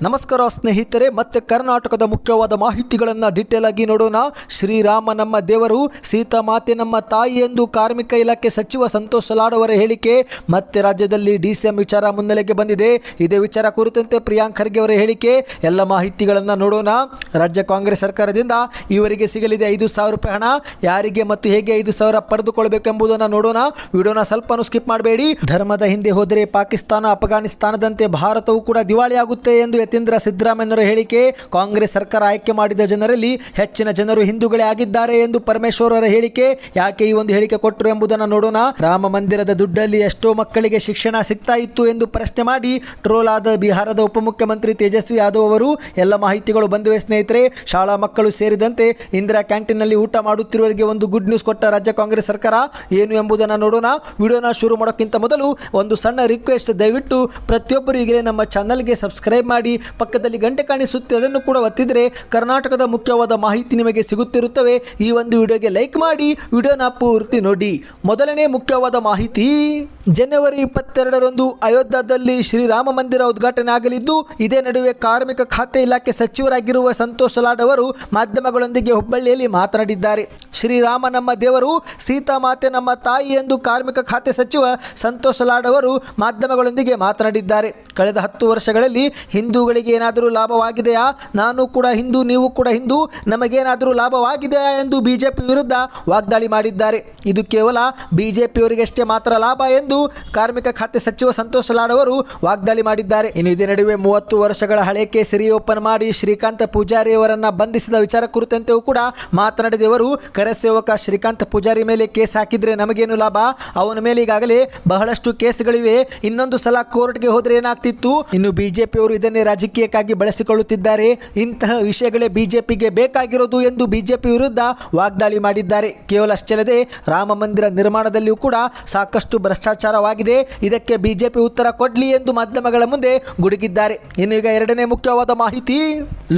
ನಮಸ್ಕಾರ ಸ್ನೇಹಿತರೆ, ಮತ್ತೆ ಕರ್ನಾಟಕದ ಮುಖ್ಯವಾದ ಮಾಹಿತಿಗಳನ್ನು ಡಿಟೇಲ್ ಆಗಿ ನೋಡೋಣ. ಶ್ರೀರಾಮ ನಮ್ಮ ದೇವರು, ಸೀತಾ ಮಾತೆ ನಮ್ಮ ತಾಯಿ ಎಂದು ಕಾರ್ಮಿಕ ಇಲಾಖೆ ಸಚಿವ ಸಂತೋಷ್ ಲಾಡ್ ಅವರ ಹೇಳಿಕೆ ಮತ್ತೆ ರಾಜ್ಯದಲ್ಲಿ ಡಿಸಿಎಂ ವಿಚಾರ ಮುನ್ನೆಲೆಗೆ ಬಂದಿದೆ. ಇದೇ ವಿಚಾರ ಕುರಿತಂತೆ ಪ್ರಿಯಾಂಕ್ ಖರ್ಗೆ ಅವರ ಹೇಳಿಕೆ, ಎಲ್ಲ ಮಾಹಿತಿಗಳನ್ನು ನೋಡೋಣ. ರಾಜ್ಯ ಕಾಂಗ್ರೆಸ್ ಸರ್ಕಾರದಿಂದ ಇವರಿಗೆ ಸಿಗಲಿದೆ ಐದು ಸಾವಿರ ರೂಪಾಯಿ ಹಣ. ಯಾರಿಗೆ ಮತ್ತು ಹೇಗೆ ಐದು ಸಾವಿರ ಪಡೆದುಕೊಳ್ಬೇಕೆಂಬುದನ್ನು ನೋಡೋಣ. ವಿಡಿಯೋನ ಸ್ವಲ್ಪನೂ ಸ್ಕಿಪ್ ಮಾಡಬೇಡಿ. ಧರ್ಮದ ಹಿಂದೆ ಹೋದರೆ ಪಾಕಿಸ್ತಾನ, ಅಫ್ಘಾನಿಸ್ತಾನದಂತೆ ಭಾರತವು ಕೂಡ ದಿವಾಳಿಯಾಗುತ್ತೆ ಎಂದು ಯತೀಂದ್ರ ಸಿದ್ದರಾಮಯ್ಯನವರ ಹೇಳಿಕೆ, ಕಾಂಗ್ರೆಸ್ ಸರ್ಕಾರ ಆಯ್ಕೆ ಮಾಡಿದ ಜನರಲ್ಲಿ ಹೆಚ್ಚಿನ ಜನರು ಹಿಂದೂಗಳೇ ಆಗಿದ್ದಾರೆ ಎಂದು ಪರಮೇಶ್ವರರ ಹೇಳಿಕೆ. ಯಾಕೆ ಈ ಒಂದು ಹೇಳಿಕೆ ಕೊಟ್ಟರು ಎಂಬುದನ್ನು ನೋಡೋಣ. ರಾಮ ಮಂದಿರದ ದುಡ್ಡಲ್ಲಿ ಎಷ್ಟೋ ಮಕ್ಕಳಿಗೆ ಶಿಕ್ಷಣ ಸಿಗ್ತಾ ಇತ್ತು ಎಂದು ಪ್ರಶ್ನೆ ಮಾಡಿ ಟ್ರೋಲ್ ಆದ ಬಿಹಾರದ ಉಪಮುಖ್ಯಮಂತ್ರಿ ತೇಜಸ್ವಿ ಯಾದವ್ ಅವರು, ಎಲ್ಲ ಮಾಹಿತಿಗಳು ಬಂದಿವೆ ಸ್ನೇಹಿತರೆ. ಶಾಲಾ ಮಕ್ಕಳು ಸೇರಿದಂತೆ ಇಂದಿರಾ ಕ್ಯಾಂಟೀನ್ನಲ್ಲಿ ಊಟ ಮಾಡುತ್ತಿರುವವರಿಗೆ ಒಂದು ಗುಡ್ ನ್ಯೂಸ್ ಕೊಟ್ಟ ರಾಜ್ಯ ಕಾಂಗ್ರೆಸ್ ಸರ್ಕಾರ. ಏನು ಎಂಬುದನ್ನು ನೋಡೋಣ. ವಿಡಿಯೋನ ಶುರು ಮಾಡೋಕ್ಕಿಂತ ಮೊದಲು ಒಂದು ಸಣ್ಣ ರಿಕ್ವೆಸ್ಟ್ ದಯವಿಟ್ಟು ಪ್ರತಿಯೊಬ್ಬರು ಈಗಲೇ ನಮ್ಮ ಚಾನಲ್ಗೆ ಸಬ್ಸ್ಕ್ರೈಬ್ ಮಾಡಿ. ಪಕ್ಕದಲ್ಲಿ ಗಂಟೆ ಕಾಣಿಸುತ್ತೆ. ಅದನ್ನು ಕೂಡ ಒತ್ತಿದರೆ ಕರ್ನಾಟಕದ ಮುಖ್ಯವಾದ ಮಾಹಿತಿ ನಿಮಗೆ ಸಿಗುತ್ತಿರುತ್ತವೆ. ಈ ಒಂದು ವಿಡಿಯೋಗೆ ಲೈಕ್ ಮಾಡಿ. ವಿಡಿಯೋನ ಪೂರ್ತಿ ನೋಡಿ. ಮೊದಲನೇ ಮುಖ್ಯವಾದ ಮಾಹಿತಿ. ಜನವರಿ ಇಪ್ಪತ್ತೆರಡರಂದು ಅಯೋಧ್ಯದಲ್ಲಿ ಶ್ರೀರಾಮ ಮಂದಿರ ಉದ್ಘಾಟನೆ ಆಗಲಿದ್ದು, ಇದೇ ನಡುವೆ ಕಾರ್ಮಿಕ ಖಾತೆ ಇಲಾಖೆ ಸಚಿವರಾಗಿರುವ ಸಂತೋಷ್ ಲಾಡ್ ಅವರು ಮಾಧ್ಯಮಗಳೊಂದಿಗೆ ಹುಬ್ಬಳ್ಳಿಯಲ್ಲಿ ಮಾತನಾಡಿದ್ದಾರೆ. ಶ್ರೀರಾಮ ನಮ್ಮ ದೇವರು, ಸೀತಾ ಮಾತೆ ನಮ್ಮ ತಾಯಿ ಎಂದು ಕಾರ್ಮಿಕ ಖಾತೆ ಸಚಿವ ಸಂತೋಷ್ ಲಾಡ್ ಅವರು ಮಾಧ್ಯಮಗಳೊಂದಿಗೆ ಮಾತನಾಡಿದ್ದಾರೆ. ಕಳೆದ ಹತ್ತು ವರ್ಷಗಳಲ್ಲಿ ಹಿಂದೂಗಳಿಗೆ ಏನಾದರೂ ಲಾಭವಾಗಿದೆಯಾ? ನಾನು ಕೂಡ ಹಿಂದೂ, ನೀವು ಕೂಡ ಹಿಂದೂ, ನಮಗೇನಾದರೂ ಲಾಭವಾಗಿದೆಯಾ ಎಂದು ಬಿಜೆಪಿ ವಿರುದ್ಧ ವಾಗ್ದಾಳಿ ಮಾಡಿದ್ದಾರೆ. ಇದು ಕೇವಲ ಬಿಜೆಪಿಯವರಿಗಷ್ಟೇ ಮಾತ್ರ ಲಾಭ ಎಂದು ಕಾರ್ಮಿಕ ಖಾತೆ ಸಚಿವ ಸಂತೋಷ ಲಾಡ್ ಅವರು ವಾಗ್ದಾಳಿ ಮಾಡಿದ್ದಾರೆ. ಇನ್ನು ಇದೇ ನಡುವೆ ಮೂವತ್ತು ವರ್ಷಗಳ ಹಳೆ ಕೇಸ್ ಓಪನ್ ಮಾಡಿ ಶ್ರೀಕಾಂತ ಪೂಜಾರಿ ಅವರನ್ನ ಬಂಧಿಸಿದ ವಿಚಾರ ಕುರಿತಂತೆಯೂ ಕೂಡ ಮಾತನಾಡಿದ ಇವರು ಕರಸೇವಕ ಶ್ರೀಕಾಂತ್ ಪೂಜಾರಿ ಮೇಲೆ ಕೇಸ್ ಹಾಕಿದ್ರೆ ನಮಗೇನು ಲಾಭ? ಅವನ ಮೇಲೆ ಈಗಾಗಲೇ ಬಹಳಷ್ಟು ಕೇಸ್ಗಳಿವೆ. ಇನ್ನೊಂದು ಸಲ ಕೋರ್ಟ್ಗೆ ಹೋದ್ರೆ ಏನಾಗ್ತಿತ್ತು? ಇನ್ನು ಬಿಜೆಪಿಯವರು ಇದನ್ನೇ ರಾಜಕೀಯಕ್ಕಾಗಿ ಬಳಸಿಕೊಳ್ಳುತ್ತಿದ್ದಾರೆ. ಇಂತಹ ವಿಷಯಗಳೇ ಬಿಜೆಪಿಗೆ ಬೇಕಾಗಿರೋದು ಎಂದು ಬಿಜೆಪಿ ವಿರುದ್ಧ ವಾಗ್ದಾಳಿ ಮಾಡಿದ್ದಾರೆ. ಕೇವಲ ಅಷ್ಟಲ್ಲದೆ ರಾಮ ಮಂದಿರ ನಿರ್ಮಾಣದಲ್ಲಿಯೂ ಕೂಡ ಸಾಕಷ್ಟು ಭ್ರಷ್ಟಾಚಾರವಾಗಿದೆ ಇದಕ್ಕೆ ಬಿಜೆಪಿ ಉತ್ತರ ಕೊಡ್ಲಿ ಎಂದು ಮಾಧ್ಯಮಗಳ ಮುಂದೆ ಗುಡುಗಿದ್ದಾರೆ. ಇನ್ನು ಈಗ ಎರಡನೇ ಮುಖ್ಯವಾದ ಮಾಹಿತಿ.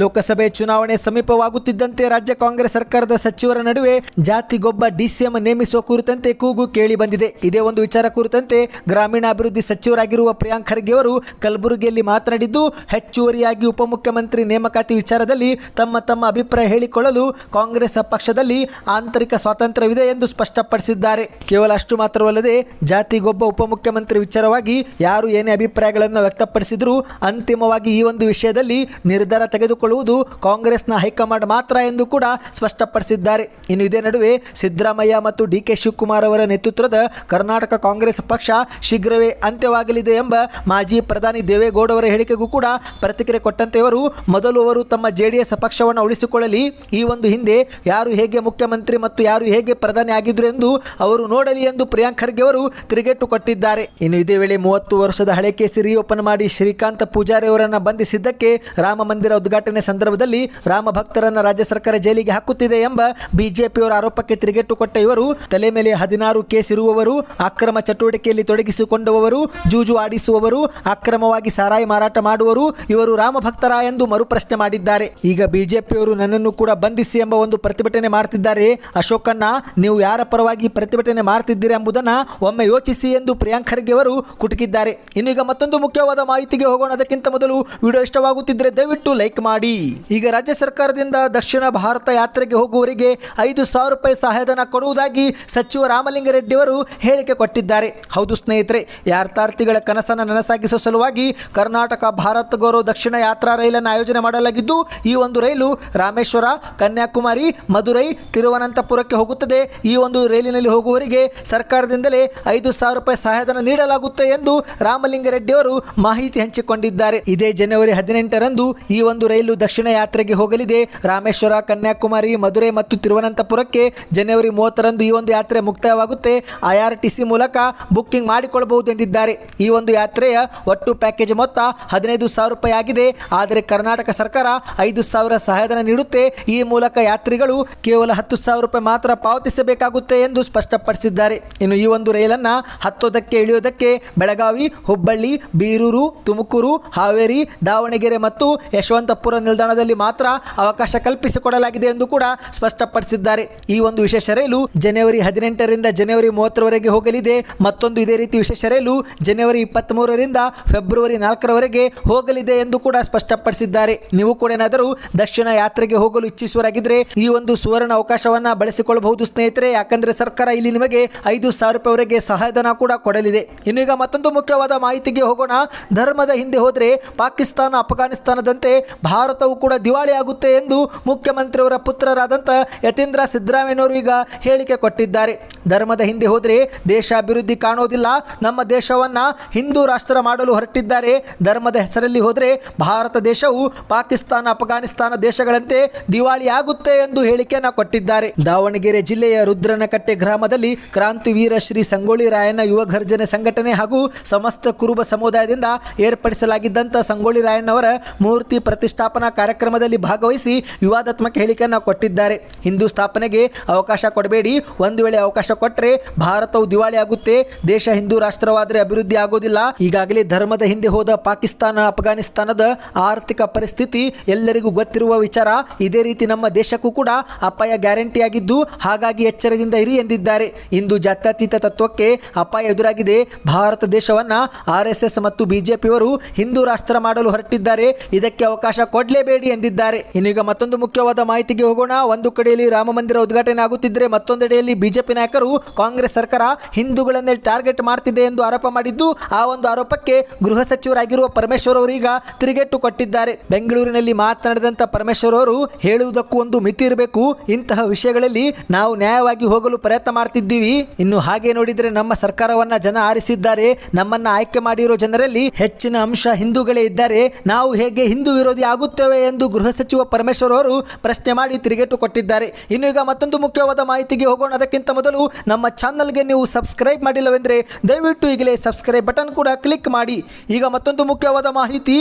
ಲೋಕಸಭೆ ಚುನಾವಣೆ ಸಮೀಪವಾಗುತ್ತಿದ್ದಂತೆ ರಾಜ್ಯ ಕಾಂಗ್ರೆಸ್ ಸರ್ಕಾರದ ಸಚಿವರ ನಡುವೆ ಜಾತಿಗೊಬ್ಬ ಡಿಸಿಎಂ ನೇಮಿಸುವ ಕುರಿತಂತೆ ಕೂಗು ಕೇಳಿ ಬಂದಿದೆ. ಇದೇ ಒಂದು ವಿಚಾರ ಕುರಿತಂತೆ ಗ್ರಾಮೀಣಾಭಿವೃದ್ಧಿ ಸಚಿವರಾಗಿರುವ ಪ್ರಿಯಾಂಕ್ ಖರ್ಗೆ ಅವರು ಕಲಬುರಗಿಯಲ್ಲಿ ಮಾತನಾಡಿದ್ದು, ಹೆಚ್ಚುವರಿಯಾಗಿ ಉಪಮುಖ್ಯಮಂತ್ರಿ ನೇಮಕಾತಿ ವಿಚಾರದಲ್ಲಿ ತಮ್ಮ ತಮ್ಮ ಅಭಿಪ್ರಾಯ ಹೇಳಿಕೊಳ್ಳಲು ಕಾಂಗ್ರೆಸ್ ಪಕ್ಷದಲ್ಲಿ ಆಂತರಿಕ ಸ್ವಾತಂತ್ರ್ಯವಿದೆ ಎಂದು ಸ್ಪಷ್ಟಪಡಿಸಿದ್ದಾರೆ. ಕೇವಲ ಅಷ್ಟು ಮಾತ್ರವಲ್ಲದೆ ಜಾತಿಗೊಬ್ಬ ಉಪಮುಖ್ಯಮಂತ್ರಿ ವಿಚಾರವಾಗಿ ಯಾರು ಏನೇ ಅಭಿಪ್ರಾಯಗಳನ್ನು ವ್ಯಕ್ತಪಡಿಸಿದರೂ ಅಂತಿಮವಾಗಿ ಈ ಒಂದು ವಿಷಯದಲ್ಲಿ ನಿರ್ಧಾರ ತೆಗೆದುಕೊಳ್ಳುವುದು ಕಾಂಗ್ರೆಸ್ನ ಹೈಕಮಾಂಡ್ ಮಾತ್ರ ಎಂದು ಕೂಡ ಸ್ಪಷ್ಟಪಡಿಸಿದ್ದಾರೆ. ಇನ್ನು ಇದೇ ನಡುವೆ ಸಿದ್ದರಾಮಯ್ಯ ಮತ್ತು ಡಿ ಕೆ ಶಿವಕುಮಾರ್ ಅವರ ನೇತೃತ್ವದ ಕರ್ನಾಟಕ ಕಾಂಗ್ರೆಸ್ ಪಕ್ಷ ಶೀಘ್ರವೇ ಅಂತ್ಯವಾಗಲಿದೆ ಎಂಬ ಮಾಜಿ ಪ್ರಧಾನಿ ದೇವೇಗೌಡ ಅವರ ಹೇಳಿಕೆಗೂ ಕೂಡ ಪ್ರತಿಕ್ರಿಯೆ ಕೊಟ್ಟಂತೆ ಅವರು ಮೊದಲು ಅವರು ತಮ್ಮ ಜೆಡಿಎಸ್ ಪಕ್ಷವನ್ನು ಉಳಿಸಿಕೊಳ್ಳಲಿ, ಈ ಒಂದು ಹಿಂದೆ ಯಾರು ಹೇಗೆ ಮುಖ್ಯಮಂತ್ರಿ ಮತ್ತು ಯಾರು ಹೇಗೆ ಪ್ರಧಾನಿ ಆಗಿದ್ರು ಎಂದು ಅವರು ನೋಡಲಿ ಎಂದು ಪ್ರಿಯಾಂಕ್ ಖರ್ಗೆ ಅವರು ತಿರುಗೇಟು ಕೊಟ್ಟಿದ್ದಾರೆ. ಇನ್ನು ಇದೇ ವೇಳೆ ಮೂವತ್ತು ವರ್ಷದ ಹಳೆ ಕೇಸಿ ರೀಓಪನ್ ಮಾಡಿ ಶ್ರೀಕಾಂತ್ ಪೂಜಾರಿ ಅವರನ್ನು ಬಂಧಿಸಿದ್ದಕ್ಕೆ ರಾಮ ಮಂದಿರ ಉದ್ಘಾಟನೆ ಸಂದರ್ಭದಲ್ಲಿ ರಾಮ ಭಕ್ತರನ್ನ ರಾಜ್ಯ ಸರ್ಕಾರ ಜೈಲಿಗೆ ಹಾಕುತ್ತಿದೆ ಎಂಬ ಬಿಜೆಪಿಯವರ ಆರೋಪಕ್ಕೆ ತಿರುಗೇಟು ಕೊಟ್ಟ ಇವರು, ತಲೆ ಮೇಲೆ ಹದಿನಾರು ಕೇಸ್ ಇರುವವರು ಅಕ್ರಮ ಚಟುವಟಿಕೆಯಲ್ಲಿ ತೊಡಗಿಸಿಕೊಂಡವರು, ಜೂಜು ಆಡಿಸುವವರು, ಅಕ್ರಮವಾಗಿ ಸಾರಾಯಿ ಮಾರಾಟ ಮಾಡುವರು ಇವರು ರಾಮ ಭಕ್ತರ ಎಂದು ಮರುಪ್ರಶ್ನೆ ಮಾಡಿದ್ದಾರೆ. ಈಗ ಬಿಜೆಪಿಯವರು ನನ್ನನ್ನು ಕೂಡ ಬಂಧಿಸಿ ಎಂಬ ಒಂದು ಪ್ರತಿಭಟನೆ ಮಾಡ್ತಿದ್ದಾರೆ. ಅಶೋಕಣ್ಣ, ನೀವು ಯಾರ ಪರವಾಗಿ ಪ್ರತಿಭಟನೆ ಮಾಡ್ತಿದ್ದೀರಿ ಎಂಬುದನ್ನು ಒಮ್ಮೆ ಯೋಚಿಸಿ ಎಂದು ಪ್ರಿಯಾಂಕ್ ಖರ್ಗೆ ಅವರು ಕುಟುಕಿದ್ದಾರೆ. ಇನ್ನು ಈಗ ಮತ್ತೊಂದು ಮುಖ್ಯವಾದ ಮಾಹಿತಿಗೆ ಹೋಗೋಣ. ಅದಕ್ಕಿಂತ ಮೊದಲು ವಿಡಿಯೋ ಇಷ್ಟವಾಗುತ್ತಿದ್ದರೆ ದಯವಿಟ್ಟು ಲೈಕ್ ಮಾಡಿ. ಈಗ ರಾಜ್ಯ ಸರ್ಕಾರದಿಂದ ದಕ್ಷಿಣ ಭಾರತ ಯಾತ್ರೆಗೆ ಹೋಗುವವರಿಗೆ ಐದು ಸಾವಿರ ರೂಪಾಯಿ ಸಹಾಯಧನ ಕೊಡುವುದಾಗಿ ಸಚಿವ ರಾಮಲಿಂಗರೆಡ್ಡಿ ಅವರು ಹೇಳಿಕೆ ಕೊಟ್ಟಿದ್ದಾರೆ. ಹೌದು ಸ್ನೇಹಿತರೆ, ಯಾತ್ರಾರ್ಥಿಗಳ ಕನಸನ್ನು ನನಸಾಗಿಸುವ ಸಲುವಾಗಿ ಕರ್ನಾಟಕ ಭಾರತ್ ಗೌರವ ದಕ್ಷಿಣ ಯಾತ್ರಾ ರೈಲನ್ನು ಆಯೋಜನೆ ಮಾಡಲಾಗಿದ್ದು, ಈ ಒಂದು ರೈಲು ರಾಮೇಶ್ವರ, ಕನ್ಯಾಕುಮಾರಿ ಮಧುರೈ ತಿರುವನಂತಪುರಕ್ಕೆ ಹೋಗುತ್ತದೆ. ಈ ಒಂದು ರೈಲಿನಲ್ಲಿ ಹೋಗುವವರಿಗೆ ಸರ್ಕಾರದಿಂದಲೇ ಐದು ಸಾವಿರ ರೂಪಾಯಿ ಸಹಾಯಧನ ನೀಡಲಾಗುತ್ತೆ ಎಂದು ರಾಮಲಿಂಗರೆಡ್ಡಿ ಅವರು ಮಾಹಿತಿ ಹಂಚಿಕೊಂಡಿದ್ದಾರೆ. ಇದೇ ಜನವರಿ ಹದಿನೆಂಟರಂದು ಈ ಒಂದು ರೈಲು ದಕ್ಷಿಣ ಯಾತ್ರೆಗೆ ಹೋಗಲಿದೆ. ರಾಮೇಶ್ವರ, ಕನ್ಯಾಕುಮಾರಿ, ಮಧುರೈ ಮತ್ತು ತಿರುವನಂತಪುರಕ್ಕೆ ಜನವರಿ ಮೂವತ್ತರಂದು ಈ ಒಂದು ಯಾತ್ರೆ ಮುಕ್ತಾಯವಾಗುತ್ತೆ. ಐ ಆರ್ ಟಿ ಸಿ ಮೂಲಕ ಬುಕ್ಕಿಂಗ್ ಮಾಡಿಕೊಳ್ಳಬಹುದು ಎಂದಿದ್ದಾರೆ. ಈ ಒಂದು ಯಾತ್ರೆಯ ಒಟ್ಟು ಪ್ಯಾಕೇಜ್ ಮೊತ್ತ ಹದಿನೈದು ಸಾವಿರ ರೂಪಾಯಿ ಆಗಿದೆ. ಆದರೆ ಕರ್ನಾಟಕ ಸರ್ಕಾರ ಐದು ಸಾವಿರ ಸಹಾಯಧನ ನೀಡುತ್ತೆ. ಈ ಮೂಲಕ ಯಾತ್ರಿಗಳು ಕೇವಲ ಹತ್ತು ಸಾವಿರ ರೂಪಾಯಿ ಮಾತ್ರ ಪಾವತಿಸಬೇಕಾಗುತ್ತೆ ಎಂದು ಸ್ಪಷ್ಟಪಡಿಸಿದ್ದಾರೆ. ಇನ್ನು ಈ ಒಂದು ರೈಲನ್ನು ಹತ್ತೋದಕ್ಕೆ ಇಳಿಯೋದಕ್ಕೆ ಬೆಳಗಾವಿ ಹುಬ್ಬಳ್ಳಿ ಬೀರೂರು ತುಮಕೂರು ಹಾವೇರಿ ದಾವಣಗೆರೆ ಮತ್ತು ಯಶವಂತಪುರ ನಿಲ್ದಾಣದಲ್ಲಿ ಮಾತ್ರ ಅವಕಾಶ ಕಲ್ಪಿಸಿಕೊಡಲಾಗಿದೆ ಎಂದು ಕೂಡ ಸ್ಪಷ್ಟಪಡಿಸಿದ್ದಾರೆ ಈ ಒಂದು ವಿಶೇಷ ರೈಲು ಜನವರಿ ಹದಿನೆಂಟರಿಂದ ಜನವರಿ ಮೂವತ್ತರವರೆಗೆ ಹೋಗಲಿದೆ ಮತ್ತೊಂದು ಇದೇ ರೀತಿ ವಿಶೇಷ ರೈಲು ಜನವರಿ ಇಪ್ಪತ್ತ್ ಮೂರರಿಂದ ಫೆಬ್ರವರಿ ನಾಲ್ಕರವರೆಗೆ ಹೋಗಲಿದೆ ಎಂದು ಕೂಡ ಸ್ಪಷ್ಟಪಡಿಸಿದ್ದಾರೆ ನೀವು ಕೂಡ ಏನಾದರೂ ದಕ್ಷಿಣ ಯಾತ್ರೆಗೆ ಹೋಗಲು ಇಚ್ಛಿಸುವರಾಗಿದ್ದರೆ ಈ ಒಂದು ಸುವರ್ಣ ಅವಕಾಶವನ್ನ ಬಳಸಿಕೊಳ್ಳಬಹುದು ಸ್ನೇಹಿತರೆ ಯಾಕಂದರೆ ಸರ್ಕಾರ ಇಲ್ಲಿ ನಿಮಗೆ ಐದು ಸಾವಿರ ರೂಪಾಯಿವರೆಗೆ ಸಹಾಯಧನ ಕೂಡ ಕೊಡಲಿದೆ. ಇನ್ನು ಈಗ ಮತ್ತೊಂದು ಮುಖ್ಯವಾದ ಮಾಹಿತಿಗೆ ಹೋಗೋಣ. ಧರ್ಮದ ಹಿಂದೆ ಹೋದರೆ ಪಾಕಿಸ್ತಾನ, ಅಫ್ಘಾನಿಸ್ತಾನದಂತೆ ಭಾರತವು ಕೂಡ ದಿವಾಳಿ ಆಗುತ್ತೆ ಎಂದು ಮುಖ್ಯಮಂತ್ರಿಯವರ ಪುತ್ರರಾದಂಥ ಯತೀಂದ್ರ ಸಿದ್ದರಾಮಯ್ಯನವರು ಈಗ ಹೇಳಿಕೆ ಕೊಟ್ಟಿದ್ದಾರೆ. ಧರ್ಮದ ಹಿಂದೆ ಹೋದರೆ ದೇಶ ಅಭಿವೃದ್ಧಿ ಕಾಣೋದಿಲ್ಲ. ನಮ್ಮ ದೇಶವನ್ನು ಹಿಂದೂ ರಾಷ್ಟ್ರ ಮಾಡಲು ಹೊರಟಿದ್ದಾರೆ. ಧರ್ಮದ ಹೆಸರಲ್ಲಿ ಹೋದರೆ ಭಾರತ ದೇಶವು ಪಾಕಿಸ್ತಾನ, ಅಫ್ಘಾನಿಸ್ತಾನ ದೇಶಗಳಂತೆ ದಿವಾಳಿ ಆಗುತ್ತೆ ಎಂದು ಹೇಳಿಕೆಯನ್ನು ಕೊಟ್ಟಿದ್ದಾರೆ. ದಾವಣಗೆರೆ ಜಿಲ್ಲೆಯ ರುದ್ರನಕಟ್ಟೆ ಗ್ರಾಮದಲ್ಲಿ ಕ್ರಾಂತಿವೀರ ಶ್ರೀ ಸಂಗೊಳ್ಳಿ ರಾಯಣ್ಣ ಯುವ ಘರ್ಜನೆ ಸಂಘಟನೆ ಹಾಗೂ ಸಮಸ್ತ ಕುರುಬ ಸಮುದಾಯದಿಂದ ಏರ್ಪಡಿಸಲಾಗಿದ್ದಂಥ ಸಂಗೊಳ್ಳಿ ರಾಯಣ್ಣವರ ಮೂರ್ತಿ ಪ್ರತಿಷ್ಠಾಪನಾ ಕಾರ್ಯಕ್ರಮದಲ್ಲಿ ಭಾಗವಹಿಸಿ ವಿವಾದಾತ್ಮಕ ಹೇಳಿಕೆಯನ್ನು ಕೊಟ್ಟಿದ್ದಾರೆ. ಹಿಂದೂ ಸ್ಥಾಪನೆಗೆ ಅವಕಾಶ ಕೊಡಬೇಡಿ. ಒಂದು ವೇಳೆ ಅವಕಾಶ ಕೊಟ್ಟರೆ ಭಾರತವು ದಿವಾಳಿ ಆಗುತ್ತೆ. ದೇಶ ಹಿಂದೂ ರಾಷ್ಟ್ರವಾದರೆ ಅಭಿವೃದ್ಧಿ ಆಗೋದಿಲ್ಲ. ಈಗಾಗಲೇ ಧರ್ಮದ ಹಿಂದೆ ಹೋದ ಪಾಕಿಸ್ತಾನ, ಅಫ್ಘಾನಿಸ್ತಾನದ ಆರ್ಥಿಕ ಪರಿಸ್ಥಿತಿ ಎಲ್ಲರಿಗೂ ಗೊತ್ತಿರುವ ವಿಚಾರ. ಇದೇ ರೀತಿ ನಮ್ಮ ದೇಶಕ್ಕೂ ಕೂಡ ಅಪಾಯ ಗ್ಯಾರಂಟಿ ಆಗಿದ್ದು, ಹಾಗಾಗಿ ಎಚ್ಚರದಿಂದ ಇರಿ ಎಂದಿದ್ದಾರೆ. ಇಂದು ಜಾತ್ಯತೀತ ತತ್ವಕ್ಕೆ ಅಪಾಯ ಎದುರಾಗಿದೆ. ಭಾರತ ದೇಶವನ್ನ ಆರ್ ಮತ್ತು ಬಿಜೆಪಿಯವರು ಹಿಂದೂ ರಾಷ್ಟ್ರ ಮಾಡಲು ಹೊರಟಿದ್ದಾರೆ. ಇದಕ್ಕೆ ಅವಕಾಶ ಕೊಡಲೇಬೇಡಿ ಎಂದಿದ್ದಾರೆ. ಇನ್ನೀಗ ಮತ್ತೊಂದು ಮುಖ್ಯವಾದ ಮಾಹಿತಿಗೆ ಹೋಗೋಣ. ಒಂದು ಕಡೆಯಲ್ಲಿ ರಾಮ ಮಂದಿರ ಉದ್ಘಾಟನೆ ಆಗುತ್ತಿದ್ದರೆ ಮತ್ತೊಂದೆಡೆಯಲ್ಲಿ ಬಿಜೆಪಿ ನಾಯಕರು ಕಾಂಗ್ರೆಸ್ ಸರ್ಕಾರ ಹಿಂದೂಗಳನ್ನೇ ಟಾರ್ಗೆಟ್ ಮಾಡ್ತಿದೆ ಎಂದು ಆರೋಪ ಮಾಡಿದ್ದು, ಆ ಒಂದು ಆರೋಪಕ್ಕೆ ಗೃಹ ಸಚಿವರಾಗಿರುವ ಪರಮೇಶ್ವರ್ ಅವರು ಈಗ ತಿರುಗೇಟು ಕೊಟ್ಟಿದ್ದಾರೆ. ಬೆಂಗಳೂರಿನಲ್ಲಿ ಮಾತನಾಡಿದಂಥ ಪರಮೇಶ್ವರ್ ಅವರು ಹೇಳುವುದಕ್ಕೂ ಒಂದು ಮಿತಿ ಇರಬೇಕು. ಇಂತಹ ವಿಷಯಗಳಲ್ಲಿ ನಾವು ನ್ಯಾಯವಾಗಿ ಹೋಗಲು ಪ್ರಯತ್ನ ಮಾಡ್ತಿದ್ದೀವಿ. ಇನ್ನು ಹಾಗೆ ನೋಡಿದರೆ ನಮ್ಮ ಸರ್ಕಾರವನ್ನ ಜನ ಆರಿಸಿದ್ದಾರೆ. ನಮ್ಮನ್ನ ಆಯ್ಕೆ ಮಾಡಿರುವ ಜನರಲ್ಲಿ ಹೆಚ್ಚಿನ ಅಂಶ ಹಿಂದೂಗಳೇ ಇದ್ದಾರೆ. ನಾವು ಹೇಗೆ ಹಿಂದೂ ವಿರೋಧಿ ಆಗುತ್ತೇವೆ ಎಂದು ಗೃಹ ಸಚಿವ ಪರಮೇಶ್ವರ್ ಅವರು ಪ್ರಶ್ನೆ ಮಾಡಿ ತಿರುಗೇಟು ಕೊಟ್ಟಿದ್ದಾರೆ. ಇನ್ನು ಈಗ ಮತ್ತೊಂದು ಮುಖ್ಯವಾದ ಮಾಹಿತಿಗೆ ಹೋಗೋಣ. ಅದಕ್ಕಿಂತ ಮೊದಲು ನಮ್ಮ ಚಾನಲ್ಗೆ ನೀವು ಸಬ್ಸ್ಕ್ರೈಬ್ ಮಾಡಿಲ್ಲವೆಂದರೆ ದಯವಿಟ್ಟು ಈಗಲೇ ಸಬ್ಸ್ಕ್ರೈಬ್ ಬಟನ್ ಕೂಡ ಕ್ಲಿಕ್ ಮಾಡಿ. ಈಗ ಮತ್ತೊಂದು ಮುಖ್ಯವಾದ ಮಾಹಿತಿ.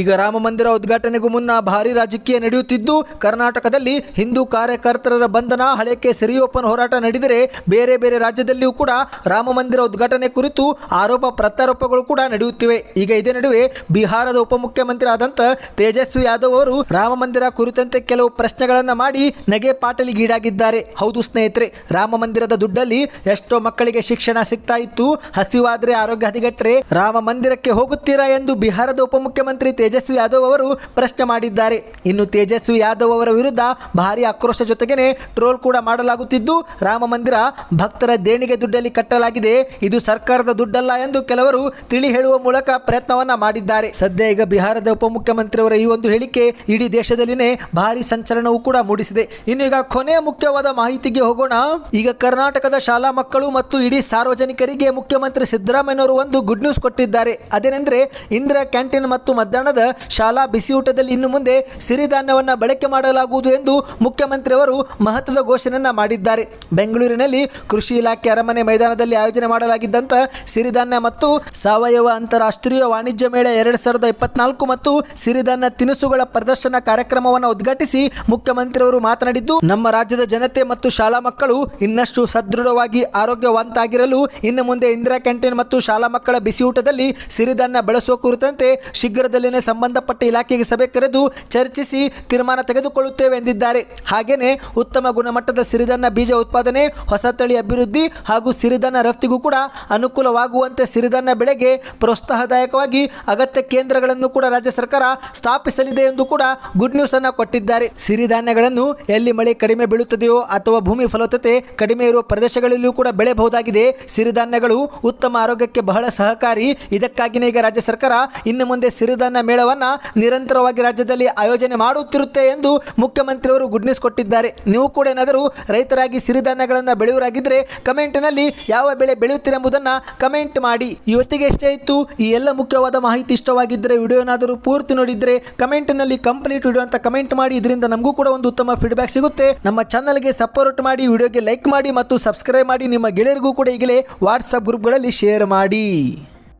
ಈಗ ರಾಮ ಮಂದಿರ ಉದ್ಘಾಟನೆಗೂ ಮುನ್ನ ಭಾರಿ ರಾಜಕೀಯ ನಡೆಯುತ್ತಿದ್ದು, ಕರ್ನಾಟಕದಲ್ಲಿ ಹಿಂದೂ ಕಾರ್ಯಕರ್ತರ ಬಂಧನ ಹಳೆಕೆ ಸಿರಿಯೋಪನ್ ಹೋರಾಟ ನಡೆದರೆ ಬೇರೆ ಬೇರೆ ರಾಜ್ಯದಲ್ಲಿಯೂ ಕೂಡ ರಾಮ ಮಂದಿರ ಉದ್ಘಾಟನೆ ಕುರಿತು ಆರೋಪ, ಪ್ರತ್ಯಾರೋಪಗಳು ಕೂಡ ನಡೆಯುತ್ತಿವೆ. ಈಗ ಇದೇ ನಡುವೆ ಬಿಹಾರದ ಉಪಮುಖ್ಯಮಂತ್ರಿ ಆದಂತ ತೇಜಸ್ವಿ ಯಾದವ್ ಅವರು ರಾಮ ಮಂದಿರ ಕುರಿತಂತೆ ಕೆಲವು ಪ್ರಶ್ನೆಗಳನ್ನ ಮಾಡಿ ನಗೆ ಪಾಟಲಿಗೀಡಾಗಿದ್ದಾರೆ ಹೌದು ಸ್ನೇಹಿತರೆ ರಾಮ ಮಂದಿರದ ದುಡ್ಡಲ್ಲಿ ಎಷ್ಟೋ ಮಕ್ಕಳಿಗೆ ಶಿಕ್ಷಣ ಸಿಗ್ತಾ ಇತ್ತು. ಹಸಿವಾದ್ರೆ ಆರೋಗ್ಯ ಹದಿಗೆಟ್ಟರೆ ರಾಮ ಮಂದಿರಕ್ಕೆ ಹೋಗುತ್ತೀರಾ ಎಂದು ಬಿಹಾರದ ಉಪಮುಖ್ಯಮಂತ್ರಿ ತೇಜಸ್ವಿ ಯಾದವ್ ಅವರು ಪ್ರಶ್ನೆ ಮಾಡಿದ್ದಾರೆ. ಇನ್ನು ತೇಜಸ್ವಿ ಯಾದವ್ ಅವರ ವಿರುದ್ಧ ಭಾರಿ ಆಕ್ರೋಶ ಜೊತೆಗೇನೆ ಟ್ರೋಲ್ ಕೂಡ ಮಾಡಲಾಗುತ್ತಿದ್ದು, ರಾಮ ಮಂದಿರ ಭಕ್ತರ ದೇಣಿಗೆ ದುಡ್ಡಲ್ಲಿ ಕಟ್ಟಲಾಗಿದೆ. ಇದು ಸರ್ಕಾರದ ದುಡ್ಡಲ್ಲ ಎಂದು ಕೆಲವರು ತಿಳಿ ಹೇಳುವ ಮೂಲಕ ಪ್ರಯತ್ನವನ್ನ ಮಾಡಿದ್ದಾರೆ. ಸದ್ಯ ಈಗ ಬಿಹಾರದ ಉಪಮುಖ್ಯಮಂತ್ರಿಯವರ ಈ ಒಂದು ಹೇಳಿಕೆ ಇಡೀ ದೇಶದಲ್ಲಿನೇ ಭಾರಿ ಸಂಚಲನವೂ ಕೂಡ ಮೂಡಿಸಿದೆ. ಇನ್ನು ಈಗ ಕೊನೆಯ ಮುಖ್ಯವಾದ ಮಾಹಿತಿಗೆ ಹೋಗೋಣ. ಈಗ ಕರ್ನಾಟಕದ ಶಾಲಾ ಮಕ್ಕಳು ಮತ್ತು ಇಡೀ ಸಾರ್ವಜನಿಕರಿಗೆ ಮುಖ್ಯಮಂತ್ರಿ ಸಿದ್ದರಾಮಯ್ಯನವರು ಒಂದು ಗುಡ್ ನ್ಯೂಸ್ ಕೊಟ್ಟಿದ್ದಾರೆ. ಅದೇನೆಂದರೆ, ಇಂದಿರಾ ಕ್ಯಾಂಟೀನ್ ಮತ್ತು ಮಧ್ಯಾಹ್ನದ ಶಾಲಾ ಬಿಸಿಯೂಟದಲ್ಲಿ ಇನ್ನು ಮುಂದೆ ಸಿರಿಧಾನ್ಯವನ್ನು ಬಳಕೆ ಮಾಡಲಾಗುವುದು ಎಂದು ಮುಖ್ಯಮಂತ್ರಿಯವರು ಮಹತ್ವದ ಘೋಷಣೆಯನ್ನು ಮಾಡಿದ್ದಾರೆ. ಬೆಂಗಳೂರಿನಲ್ಲಿ ಕೃಷಿ ಇಲಾಖೆ ಅರಮನೆ ಮೈದಾನದಲ್ಲಿ ಆಯೋಜನೆ ಮಾಡಲಾಗಿದ್ದಂಥ ಸಿರಿಧಾನ್ಯ ಮತ್ತು ಸಾವಯವ ಅಂತಾರಾಷ್ಟ್ರೀಯ ವಾಣಿಜ್ಯ ಮೇಳ ಎರಡು ಸಾವಿರದ ಇಪ್ಪತ್ನಾಲ್ಕು ಮತ್ತು ಸಿರಿಧಾನ್ಯ ತಿನಿಸುಗಳ ಪ್ರದರ್ಶನ ಕಾರ್ಯಕ್ರಮವನ್ನು ಉದ್ಘಾಟಿಸಿ ಮುಖ್ಯಮಂತ್ರಿಯವರು ಮಾತನಾಡಿದ್ದು, ನಮ್ಮ ರಾಜ್ಯದ ಜನತೆ ಮತ್ತು ಶಾಲಾ ಮಕ್ಕಳು ಇನ್ನಷ್ಟು ಸದೃಢವಾಗಿ ಆರೋಗ್ಯವಂತಾಗಿರಲು ಇನ್ನು ಮುಂದೆ ಇಂದಿರಾ ಕ್ಯಾಂಟೀನ್ ಮತ್ತು ಶಾಲಾ ಮಕ್ಕಳ ಬಿಸಿಯೂಟದಲ್ಲಿ ಸಿರಿಧಾನ್ಯ ಬಳಸುವ ಕುರಿತಂತೆ ಶೀಘ್ರದಲ್ಲಿನೇ ಸಂಬಂಧಪಟ್ಟ ಇಲಾಖೆಗೆ ಸಭೆ ಕರೆದು ಚರ್ಚಿಸಿ ತೀರ್ಮಾನ ತೆಗೆದುಕೊಳ್ಳುತ್ತೇವೆ ಎಂದಿದ್ದಾರೆ. ಹಾಗೆಯೇ ಉತ್ತಮ ಗುಣಮಟ್ಟದ ಸಿರಿಧಾನ್ಯ ಬೀಜ ಉತ್ಪಾದನೆ, ಹೊಸ ತಳಿ ಅಭಿವೃದ್ಧಿ ಹಾಗೂ ಸಿರಿಧಾನ್ಯ ರಫ್ತಿಗೂ ಕೂಡ ಅನುಕೂಲವಾಗುವಂತೆ ಸಿರಿಧಾನ್ಯ ಬೆಳೆಗೆ ಪ್ರೋತ್ಸಾಹದಾಯಕವಾಗಿ ಅಗತ್ಯ ಕೇಂದ್ರಗಳನ್ನು ಕೂಡ ರಾಜ್ಯ ಸರ್ಕಾರ ಸ್ಥಾಪಿಸಲಿದೆ ಎಂದು ಕೂಡ ಗುಡ್ ನ್ಯೂಸ್ ಅನ್ನು ಕೊಟ್ಟಿದ್ದಾರೆ. ಸಿರಿಧಾನ್ಯಗಳನ್ನು ಎಲ್ಲಿ ಮಳೆ ಕಡಿಮೆ ಬೀಳುತ್ತದೆಯೋ ಅಥವಾ ಭೂಮಿ ಫಲವತ್ತತೆ ಕಡಿಮೆ ಇರುವ ಪ್ರದೇಶಗಳಲ್ಲಿಯೂ ಕೂಡ ಬೆಳೆಯಬಹುದಾಗಿದೆ. ಸಿರಿಧಾನ್ಯಗಳು ಉತ್ತಮ ಆರೋಗ್ಯಕ್ಕೆ ಬಹಳ ಸಹಕಾರಿ. ಇದಕ್ಕಾಗಿಯೇ ಈಗ ರಾಜ್ಯ ಸರ್ಕಾರ ಇನ್ನು ಮುಂದೆ ಸಿರಿಧಾನ್ಯ ಮೇಳವನ್ನ ನಿರಂತರವಾಗಿ ರಾಜ್ಯದಲ್ಲಿ ಆಯೋಜನೆ ಮಾಡುತ್ತಿರುತ್ತೆ ಎಂದು ಮುಖ್ಯಮಂತ್ರಿಯವರು ಗುಡ್ ನ್ಯೂಸ್ ಕೊಟ್ಟಿದ್ದಾರೆ. ನೀವು ಕೂಡ ಏನಾದರೂ ರೈತರಾಗಿ ಸಿರಿಧಾನ್ಯಗಳನ್ನು ಬೆಳೆಯುವರಾಗಿದ್ದರೆ ಕಮೆಂಟ್ನಲ್ಲಿ ಯಾವ ಬೆಳೆ ಬೆಳೆಯುತ್ತೀರೆಂಬುದನ್ನು ಕಮೆಂಟ್ ಮಾಡಿ. ಇವತ್ತಿಗೆ ಎಷ್ಟೇ ಇತ್ತು, ಈ ಎಲ್ಲ ಮುಖ್ಯವಾದ ಮಾಹಿತಿ ಇಷ್ಟವಾಗಿದ್ದರೆ ವಿಡಿಯೋ ಏನಾದರೂ ಪೂರ್ತಿ ನೋಡಿದರೆ ಕಮೆಂಟ್ನಲ್ಲಿ ಕಂಪ್ಲೀಟ್ ವಿಡಿಯೋ ಅಂತ ಕಮೆಂಟ್ ಮಾಡಿ. ಇದರಿಂದ ನಮಗೂ ಕೂಡ ಒಂದು ಉತ್ತಮ ಫೀಡ್ಬ್ಯಾಕ್ ಸಿಗುತ್ತೆ. ನಮ್ಮ ಚಾನಲ್ಗೆ ಸಪೋರ್ಟ್ ಮಾಡಿ ವಿಡಿಯೋಗೆ ಲೈಕ್ ಮಾಡಿ ಮತ್ತು ಸಬ್ಸ್ಕ್ರೈಬ್ ಮಾಡಿ. ನಿಮ್ಮ ಗೆಳೆಯರಿಗೂ ಕೂಡ ಈಗಲೇ ವಾಟ್ಸಪ್ ಗ್ರೂಪ್ಗಳಲ್ಲಿ ಶೇರ್ ಮಾಡಿ.